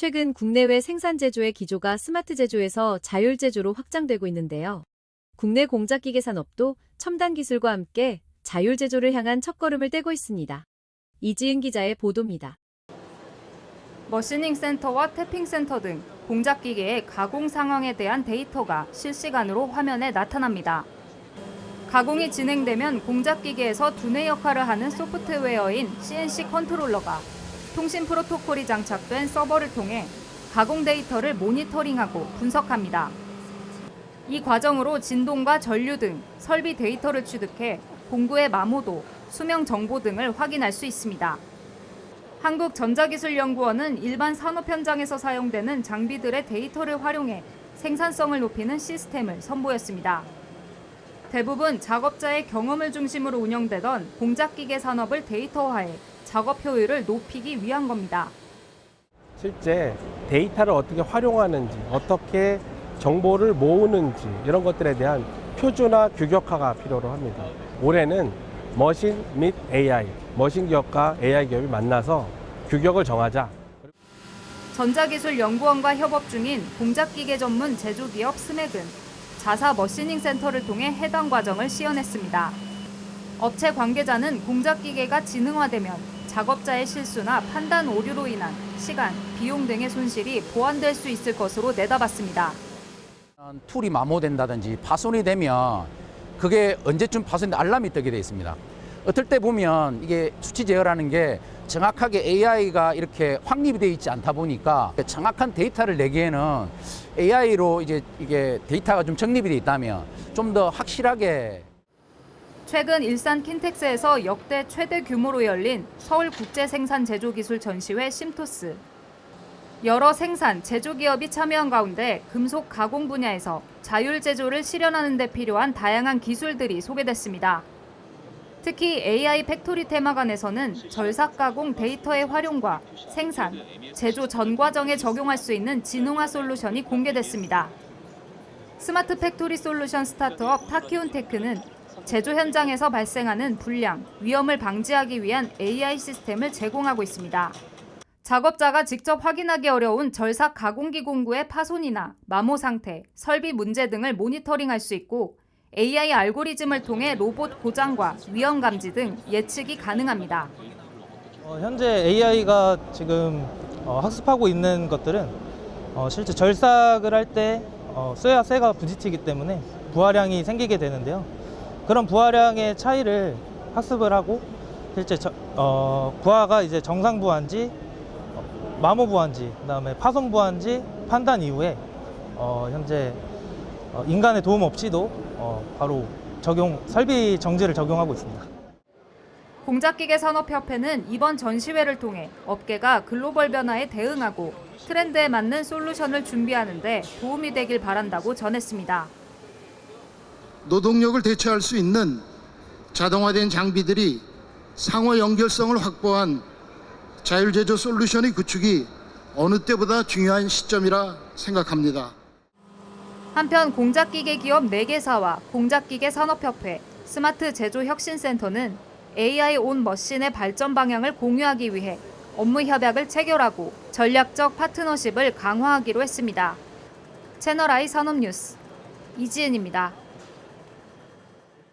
최근 국내외 생산 제조의 기조가 스마트 제조에서 자율 제조로 확장되고 있는데요. 국내 공작 기계 산업도 첨단 기술과 함께 자율 제조를 향한 첫걸음을 떼고 있습니다. 이지은 기자의 보도입니다. 머시닝 센터와 태핑 센터 등 공작 기계의 가공 상황에 대한 데이터가 실시간으로 화면에 나타납니다. 가공이 진행되면 공작 기계에서 두뇌 역할을 하는 소프트웨어인 CNC 컨트롤러가 통신 프로토콜이 장착된 서버를 통해 가공 데이터를 모니터링하고 분석합니다. 이 과정으로 진동과 전류 등 설비 데이터를 취득해 공구의 마모도, 수명 정보 등을 확인할 수 있습니다. 한국전자기술연구원은 일반 산업 현장에서 사용되는 장비들의 데이터를 활용해 생산성을 높이는 시스템을 선보였습니다. 대부분 작업자의 경험을 중심으로 운영되던 공작기계 산업을 데이터화해 작업 효율을 높이기 위한 겁니다. 실제 데이터를 어떻게 활용하는지, 어떻게 정보를 모으는지 이런 것들에 대한 표준화 규격화가 필요로 합니다. 올해는 머신 및 AI, 머신 기업과 AI 기업이 만나서 규격을 정하자. 전자기술연구원과 협업 중인 공작기계 전문 제조기업 스맥은 자사 머시닝 센터를 통해 해당 과정을 시연했습니다. 업체 관계자는 공작 기계가 지능화되면 작업자의 실수나 판단 오류로 인한 시간, 비용 등의 손실이 보완될 수 있을 것으로 내다봤습니다. 툴이 마모된다든지 파손이 되면 그게 언제쯤 파손돼 알람이 뜨게 돼 있습니다. 어떨 때 보면 이게 수치 제어라는 게 정확하게 AI가 이렇게 확립이 되어 있지 않다 보니까 정확한 데이터를 내기에는 AI로 이제 이게 데이터가 좀 정립이 돼 있다면 좀 더 확실하게 최근 일산 킨텍스에서 역대 최대 규모로 열린 서울 국제 생산 제조 기술 전시회 심토스. 여러 생산 제조 기업이 참여한 가운데 금속 가공 분야에서 자율 제조를 실현하는 데 필요한 다양한 기술들이 소개됐습니다. 특히 AI 팩토리 테마관에서는 절삭 가공 데이터의 활용과 생산, 제조 전 과정에 적용할 수 있는 진흥화 솔루션이 공개됐습니다. 스마트 팩토리 솔루션 스타트업 타키온테크는 제조 현장에서 발생하는 불량, 위험을 방지하기 위한 AI 시스템을 제공하고 있습니다. 작업자가 직접 확인하기 어려운 절삭 가공기 공구의 파손이나 마모 상태, 설비 문제 등을 모니터링할 수 있고 AI 알고리즘을 통해 로봇 고장과 위험 감지 등 예측이 가능합니다. 어, 현재 AI가 지금 어, 학습하고 있는 것들은 어, 실제 절삭을 할때 어, 쇠와 쇠가 부딪히기 때문에 부하량이 생기게 되는데요. 그런 부하량의 차이를 학습을 하고 실제 저- 어, 부하가 이제 정상 부하인지 어, 마모 부하인지 그다음에 파손 부하인지 판단 이후에 어, 현재 어, 인간의 도움 없이도 어, 바로 적용 설비 정지를 적용하고 있습니다. 공작기계 산업협회는 이번 전시회를 통해 업계가 글로벌 변화에 대응하고 트렌드에 맞는 솔루션을 준비하는데 도움이 되길 바란다고 전했습니다. 노동력을 대체할 수 있는 자동화된 장비들이 상호 연결성을 확보한 자율제조 솔루션의 구축이 어느 때보다 중요한 시점이라 생각합니다. 한편 공작기계 기업 4개사와 공작기계 산업협회, 스마트 제조 혁신센터는 AI 온 머신의 발전 방향을 공유하기 위해 업무 협약을 체결하고 전략적 파트너십을 강화하기로 했습니다. 채널 I 산업뉴스 이지은입니다.